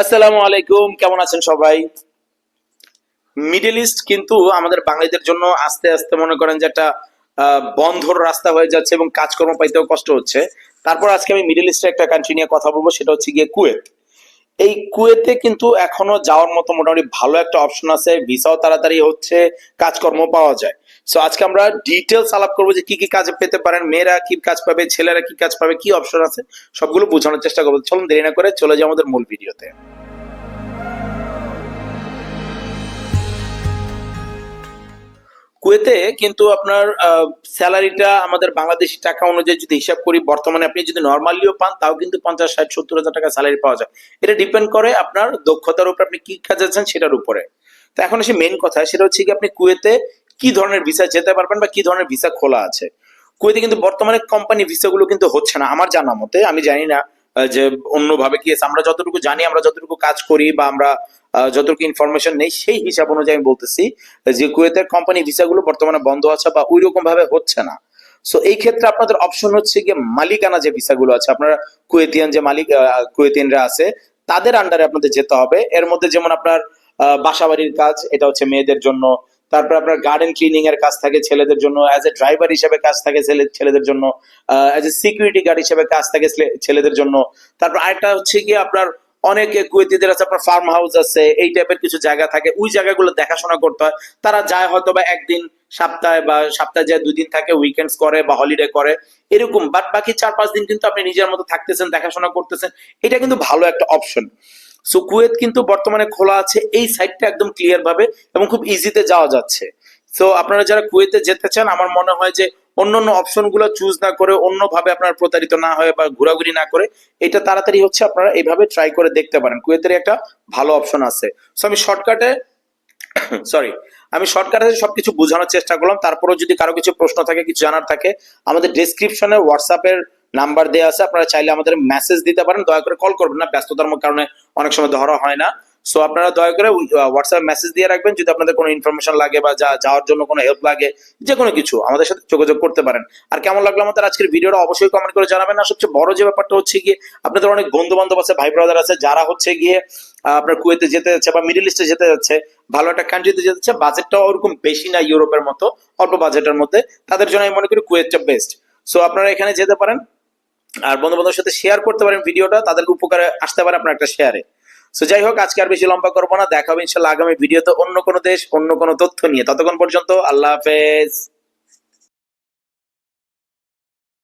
আসসালামু আলাইকুম, কেমন আছেন সবাই? মিডল ইস্ট কিন্তু আমাদের বাঙালিদের জন্য আস্তে আস্তে মনে করেন যে একটা বন্ধর রাস্তা হয়ে যাচ্ছে এবং কাজকর্ম পাইতেও কষ্ট হচ্ছে। তারপর আজকে আমি মিডল ইস্টের একটা কান্ট্রি নিয়ে কথা বলব, সেটা হচ্ছে গিয়ে কুয়েত এই কুয়েতে কিন্তু এখনও যাওয়ার মতো মোটামুটি ভালো একটা অপশন আছে, ভিসাও তাড়াতাড়ি হচ্ছে কাজকর্ম পাওয়া যায়। সো আজকে আমরা ডিটেলস আলাপ করব যে কি কি কাজ পেতে পারেন, মেয়েরা কি কাজ পাবে, ছেলেরা কি কাজ পাবে, কি অপশন আছে, সবগুলো বোঝানোর চেষ্টা করব। চলুন দেরি না করে চলে যাই আমাদের মূল ভিডিওতে। কুয়েতে কিন্তু আপনার স্যালারিটা আমাদের বাংলাদেশি টাকা অনুযায়ী যদি হিসাব করি, বর্তমানে আপনি যদি নর্মালিও পান, তাও কিন্তু পঞ্চাশ, ষাট, সত্তর হাজার টাকা স্যালারি পাওয়া যায়। এটা ডিপেন্ড করে আপনার দক্ষতার উপর আপনি কি কাজ আছেন সেটার উপরে। তো এখন এসে মেন কথা সেটা হচ্ছে কি আপনি কুয়েতে কি ধরনের ভিসা যেতে পারবেন বা কি ধরনের ভিসা খোলা আছে? কুয়েতে কিন্তু বর্তমানে কোম্পানি ভিসাগুলো কিন্তু হচ্ছে না। আমার জানা মতে, আমি জানি না যে অন্যভাবে কি আছে। আমরা যতটুকু জানি, আমরা যতটুকু কাজ করি বা আমরা যতটুকু ইনফরমেশন নেই, সেই হিসাব অনুযায়ী আমি বলতেছি যে কুয়েতের কোম্পানি ভিসাগুলো বর্তমানে বন্ধ আছে বা ওই রকম ভাবে হচ্ছে না। সো এই ক্ষেত্রে আপনাদের অপশন হচ্ছে গিয়ে মালিকানা যে ভিসাগুলো আছে, আপনারা কুয়েতিয়ান যে মালিক কুয়েতিয়ানরা আছে, তাদের আন্ডারে আপনাদের যেতে হবে। এর মধ্যে যেমন আপনার বাসাবাড়ির কাজ, এটা হচ্ছে মেয়েদের জন্য তারপর আপনার গার্ডেন ক্লিনিং এর কাজ থাকে ছেলেদের জন্য অ্যাজ এ ড্রাইভার হিসেবে কাজ থাকে ছেলেদের জন্য অ্যাজ এ সিকিউরিটি গার্ড হিসেবে কাজ থাকে ছেলেদের জন্য। তারপর আরেকটা হচ্ছে কি আপনার অনেক কুয়েতিদের আছে, আপনার ফার্ম হাউস আছে, এই টাইপের কিছু জায়গা থাকে, ওই জায়গাগুলো দেখাশোনা করতে হয়। তারা যায় হয়তো বা একদিন সপ্তাহে বা সপ্তাহে যায় দুদিন থাকে উইকেন্ডস করে বা হলিডে করে, এরকম। বাট বাকি চার পাঁচ দিন কিন্তু আপনি নিজের মতো থাকতেছেন, দেখাশোনা করতেছেন, এটা কিন্তু ভালো একটা অপশন সো কুয়েত কিন্তু বর্তমানে খোলা আছে, এই সাইডটা একদম ক্লিয়ার ভাবে এবং খুব ইজিতে যাওয়া যাচ্ছে। সো আপনারা যারা কুয়েতে যেতে চান, আমার মনে হয় যে অন্য অন্য অপশনগুলো চুজ না করে, অন্যভাবে আপনারা প্রতারিত না হয়ে বা ঘোরাঘুরি না করে, এটা তাড়াতাড়ি হচ্ছে আপনারা এইভাবে ট্রাই করে দেখতে পারেন। কুয়েতের একটা ভালো অপশন আছে। সো আমি শর্টকাটে সরি আমি শর্টকাটে সবকিছু বোঝানোর চেষ্টা করলাম। তারপরেও যদি কারও কিছু প্রশ্ন থাকে, কিছু জানার থাকে, আমাদের ডিসক্রিপশনে হোয়াটসঅ্যাপের নাম্বার দেওয়া আছে, আপনারা চাইলে আমাদের মেসেজ দিতে পারেন, দয়া করে কল করবেন না, ব্যস্ততার কারণে অনেক সময় ধরা হয় না। সো আপনারা দয়া করে হোয়াটসঅ্যাপ মেসেজ দিয়ে রাখবেন, যদি আপনাদের কোনো ইনফরমেশন লাগে বা যা, যাওয়ার জন্য কোনো হেল্প লাগে যে কোনো কিছু, আমাদের সাথে যোগাযোগ করতে পারেন। আর কেমন লাগল আমাদের আজকের ভিডিওটা, অবশ্যই কমেন্ট করে জানাবেন। আর সবচেয়ে বড় যে ব্যাপারটা হচ্ছে গিয়ে, আপনাদের অনেক বন্ধু বান্ধব আছে, ভাই ব্রাদার আছে, যারা হচ্ছে গিয়ে আপনার কুয়েতে যেতে যাচ্ছে বা মিডল ইস্টে যেতে যাচ্ছে, ভালো একটা কান্ট্রিতে যেতে যাচ্ছে বাজেটটাও ওরকম বেশি না ইউরোপের মতো, অল্প বাজেটের মধ্যে, তাদের জন্য আমি মনে করি কুয়েতটা বেস্ট সো আপনারা এখানে যেতে পারেন আর বন্ধু বান্ধবের সাথে শেয়ার করতে পারেন ভিডিওটা, তাদের উপকারে আসতে পারে আপনার একটা শেয়ারে সো যাই হোক আজকে আর বেশি লম্বা করব না। দেখা হবে ইনশাল্লাহ আগামী ভিডিওতে অন্য কোনো দেশ, অন্য কোনো তথ্য নিয়ে। ততক্ষণ পর্যন্ত আল্লাহ হাফেজ।